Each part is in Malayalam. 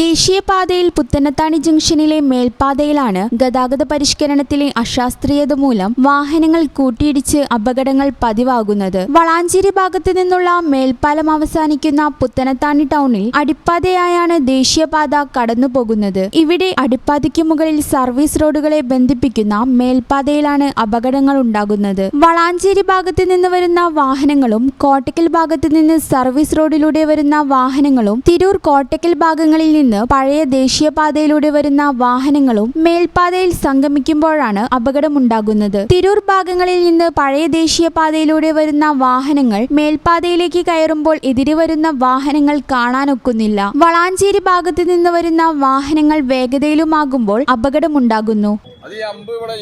ദേശീയപാതയിൽ പുത്തനത്താണി ജംഗ്ഷനിലെ മേൽപാതയിലാണ് ഗതാഗത പരിഷ്കരണത്തിലെ അശാസ്ത്രീയത മൂലം വാഹനങ്ങൾ കൂട്ടിയിടിച്ച് അപകടങ്ങൾ പതിവാകുന്നത്. വളാഞ്ചേരി ഭാഗത്തു നിന്നുള്ള മേൽപ്പാലം അവസാനിക്കുന്ന പുത്തനത്താണി ടൗണിൽ അടിപ്പാതയായാണ് ദേശീയപാത കടന്നുപോകുന്നത്. ഇവിടെ അടിപ്പാതയ്ക്ക് മുകളിൽ സർവീസ് റോഡുകളെ ബന്ധിപ്പിക്കുന്ന മേൽപാതയിലാണ് അപകടങ്ങൾ ഉണ്ടാകുന്നത്. വളാഞ്ചേരി ഭാഗത്ത് നിന്ന് വരുന്ന വാഹനങ്ങളും കോട്ടക്കൽ ഭാഗത്ത് നിന്ന് സർവീസ് റോഡിലൂടെ വരുന്ന വാഹനങ്ങളും തിരൂർ കോട്ടക്കൽ ഭാഗങ്ങളിൽ നിന്ന് പഴയ ദേശീയപാതയിലൂടെ വരുന്ന വാഹനങ്ങളും മേൽപ്പാതയിൽ സംഗമിക്കുമ്പോഴാണ് അപകടമുണ്ടാകുന്നത്. തിരൂർ ഭാഗങ്ങളിൽ നിന്ന് പഴയ ദേശീയപാതയിലൂടെ വരുന്ന വാഹനങ്ങൾ മേൽപ്പാതയിലേക്ക് കയറുമ്പോൾ എതിരെ വരുന്ന വാഹനങ്ങൾ കാണാനൊക്കുന്നില്ല. വളാഞ്ചേരി ഭാഗത്ത് നിന്ന് വരുന്ന വാഹനങ്ങൾ വേഗതയിലുമാകുമ്പോൾ അപകടമുണ്ടാകുന്നു. അത് അമ്പ് ഇവിടെ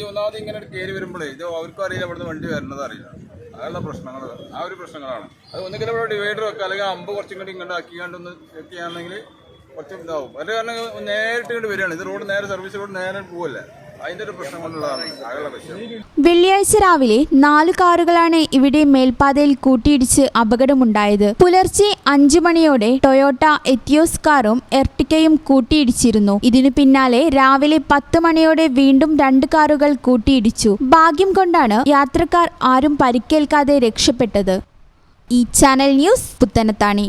ഇങ്ങനെ ഇത് അറിയില്ല വണ്ടി പ്രശ്നങ്ങൾ ആ ഒരു പ്രശ്നങ്ങളാണ്. അത് ഒന്നുകിൽ ഇവിടെ ഡിവൈഡർ വെക്കുക അല്ലെങ്കിൽ അമ്പ് കുറച്ചും കൂടി ഇങ്ങോട്ട് ആക്കിക്കാണ്ടൊന്ന് ചെയ്യാണെങ്കിൽ കുറച്ച് ഇതാവും കാരണം നേരിട്ട് ഇങ്ങോട്ട് വരികയാണ്. ഇത് റോഡ് നേരെ സർവീസ് റോഡ് നേരെ പോവല്ലേ. വെള്ളിയാഴ്ച രാവിലെ നാല് കാറുകളാണ് ഇവിടെ മേൽപ്പാതയിൽ കൂട്ടിയിടിച്ച് അപകടമുണ്ടായത്. പുലർച്ചെ അഞ്ചു മണിയോടെ ടൊയോട്ട എത്തിയോസ് കാറും എർട്ടിക്കയും കൂട്ടിയിടിച്ചിരുന്നു. ഇതിനു പിന്നാലെ രാവിലെ പത്ത് മണിയോടെ വീണ്ടും രണ്ട് കാറുകൾ കൂട്ടിയിടിച്ചു. ഭാഗ്യം കൊണ്ടാണ് യാത്രക്കാർ ആരും പരിക്കേൽക്കാതെ രക്ഷപ്പെട്ടത്. ഈ channel news Puthanathani.